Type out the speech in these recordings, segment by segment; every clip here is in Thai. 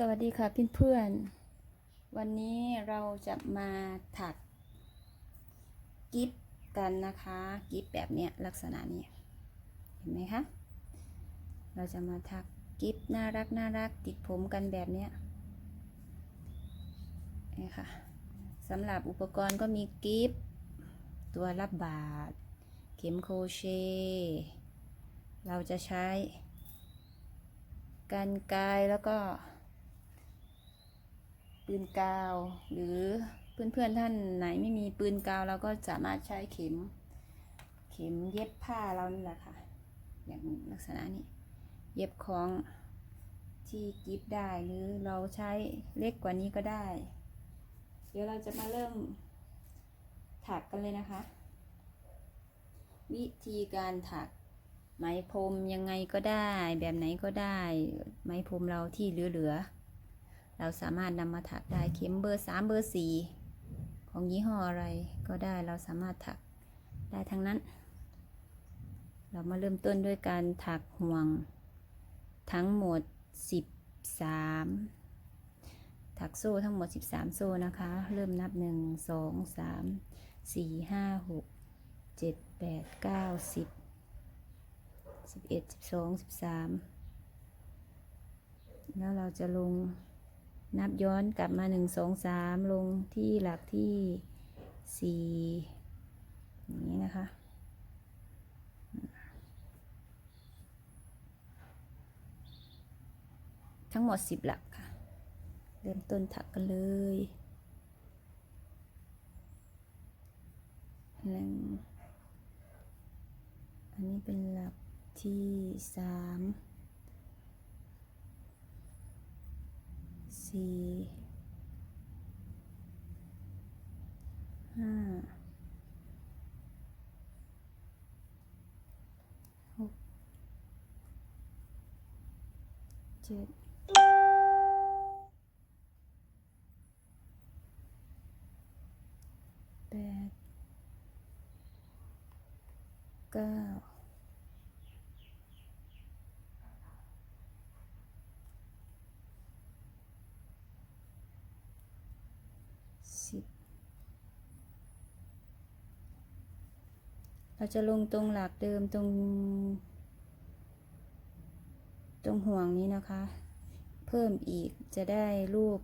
สวัสดีค่ะเพื่อนๆ วันนี้เราจะมาถักกิฟกันนะคะกิฟแบบเนี้ยลักษณะนี้เห็นไหมคะ เราจะมาถักกิฟน่ารักน่ารักติดผมกันแบบเนี้ยนี่ค่ะสำหรับอุปกรณ์ก็มีกิฟตัวรับบาดเข็มโครเชต์เราจะใช้กันไกแล้วก็ ปืนกาว หรือเพื่อนๆท่านไหนไม่มีปืนกาวเราก็สามารถใช้เข็ม เข็มเย็บผ้าเรานี่แหละค่ะ อย่างลักษณะนี้ เย็บของที่กิฟได้หรือเราใช้เล็กกว่านี้ก็ได้ เดี๋ยวเราจะมาเริ่มถักกันเลยนะคะ วิธีการถักไหมพรมยังไงก็ได้ แบบไหนก็ได้ ไหมพรมเราที่เหลือๆ เราสามารถนำมาถักได้เข็มเบอร์สามเบอร์สี่ของยี่ห้ออะไรก็ได้เราสามารถถักได้ทั้งนั้น เรามาเริ่มต้นด้วยการถักห่วง ทั้งหมด 13 ถักโซ่ทั้งหมด 13 โซ่นะคะ เริ่มนับ 1 2 3 4 5 6 7 8 9 10 11 12 13 แล้วเราจะลง นับย้อนกลับมา 1 2 3 ลงที่หลักที่ 4 อย่างนี้นะคะ ทั้งหมด 10 หลักค่ะ เริ่มต้นถักกันเลยหรงอันนี้เป็นหลักที่ 3 สี่ห้าหกเจ็ดแปดเก้า สิบ เราจะลงตรงหลักเดิมตรง ตรงห่วงนี้นะคะ เพิ่มอีกจะได้รูป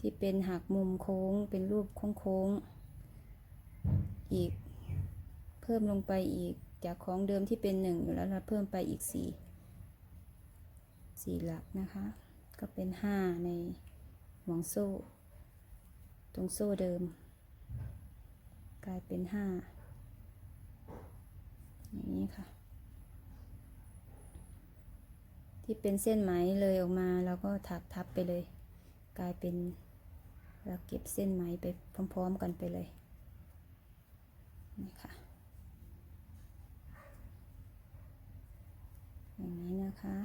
ที่เป็นหักมุมโค้งเป็นรูปโค้งๆอีก เพิ่มลงไปอีกจากของเดิมที่เป็นหนึ่งอยู่แล้วเราเพิ่มไปอีกสี่สี่หลักนะคะ ก็เป็นห้าในห่วงโซ่ ตรงโซ่เดิม กลายเป็นห้า อย่างนี้ค่ะ ที่เป็นเส้นไหมเลยออกมาเราก็ถักทับไปเลย กลายเป็นเราเก็บเส้นไหมไปพร้อมๆกันไปเลยนี่ค่ะอย่างนี้นะคะ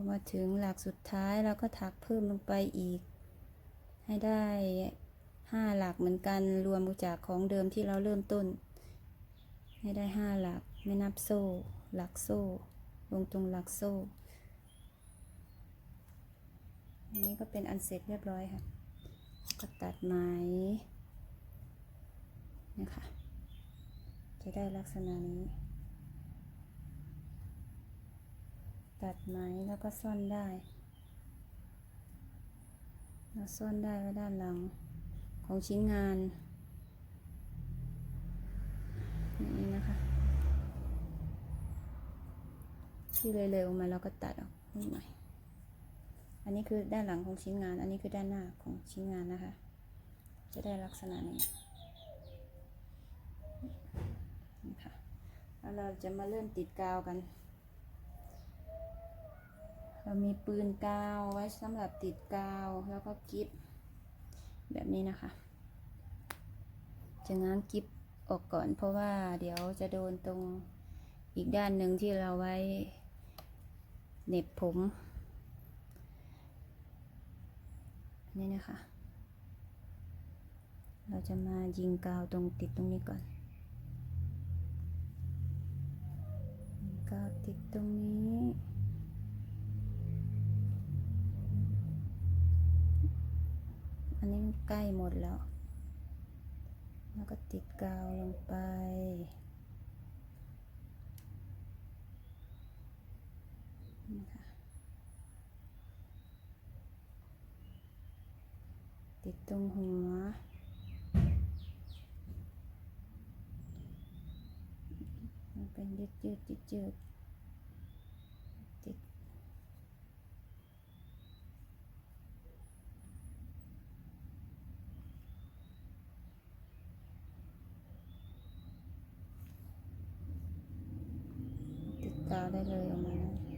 อมาถึงหลักสุดท้ายเราก็ถักเพิ่มลงไปอีก ให้ได้ห้าหลักเหมือนกันรวมจากของเดิมที่เราเริ่มต้น ให้ได้ห้าหลักไม่นับโซ่ หลักโซ่ ลงตรงหลักโซ่อันนี้ก็เป็นอันเสร็จเรียบร้อยค่ะก็ตัดไหมนะคะจะได้ลักษณะนี้ ตัดไหมแล้วก็ซ่อนได้เราซ่อนได้ไว้ด้านหลังของชิ้นงานนี้นะคะ ที่เลยๆมาเราก็ตัดออกนิดหน่อยอันนี้คือด้านหลังของชิ้นงาน อันนี้คือด้านหน้าของชิ้นงานนะคะ จะได้ลักษณะนี้นี่ค่ะแล้วเราจะมาเริ่มติดกาวกัน เรามีปืนกาวไว้สำหรับติดกาวแล้วก็กิฟแบบนี้นะคะจะง้างกิฟออกก่อนเพราะว่าเดี๋ยวจะโดนตรงอีกด้านหนึ่งที่เราไว้เน็บผม นี่นะคะ เราจะมายิงกาวตรงติดตรงนี้ก่อนกาวติดตรงนี้ อันนี้ใกล้หมดแล้ว แล้วก็ติดกาวลงไป ติดตรงหัวมันเป็นยืดยืดยืดยืด ติ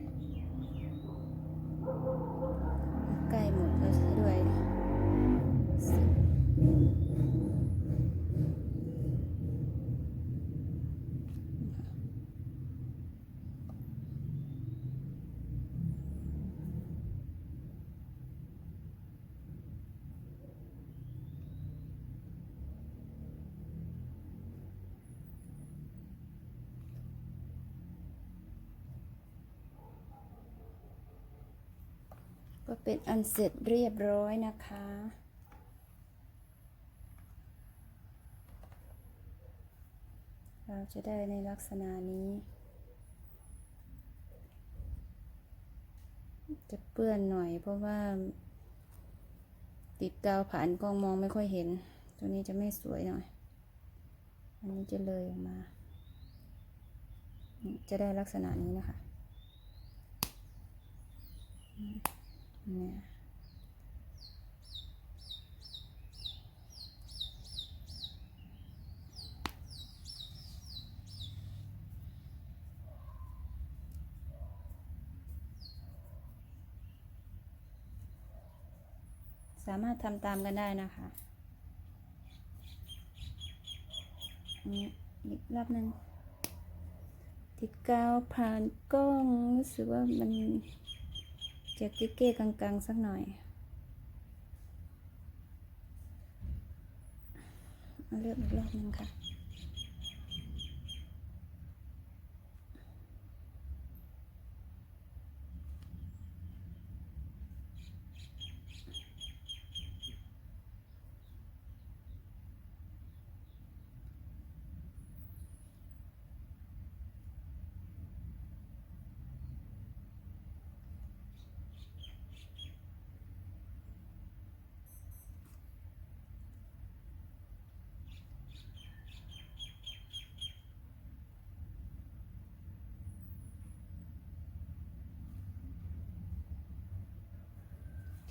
ก็เป็นอันเสร็จเรียบร้อยนะคะ เราจะได้ในลักษณะนี้ จะเปื้อนหน่อยเพราะว่า ติดกาวผ่านกล้องมองไม่ค่อยเห็น ตัวนี้จะไม่สวยหน่อย อันนี้จะเลยออกมา จะได้ลักษณะนี้นะคะ เนี่ยสามารถทำตามกันได้นะคะนนี้อีกรอบหนึ่งติดกาวผ่านกล้องรู้สึกว่ามัน จะเก๊ๆกังๆ สักหน่อยเอาเลือกอีกรอบหนึ่งค่ะ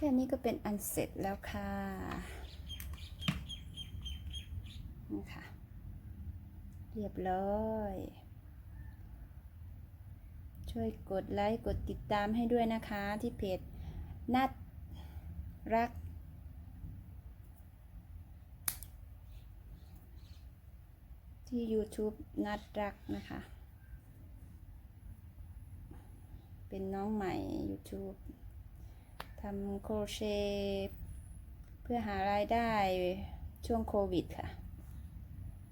ค่นี้ก็เป็นอันเสร็จแล้วค่ะนี่ค่ะ เรียบร้อยช่วยกดไลค์กดติดตามให้ด้วยนะคะที่เพจนัดรัก ที่ YouTube นัดรักนะคะ เป็นน้องใหม่ YouTube ทำโครเชต์เพื่อหารายได้ช่วงโควิดค่ะ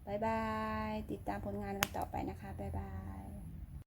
บ๊ายบาย ติดตามผลงานกันต่อไปนะคะ บ๊ายบาย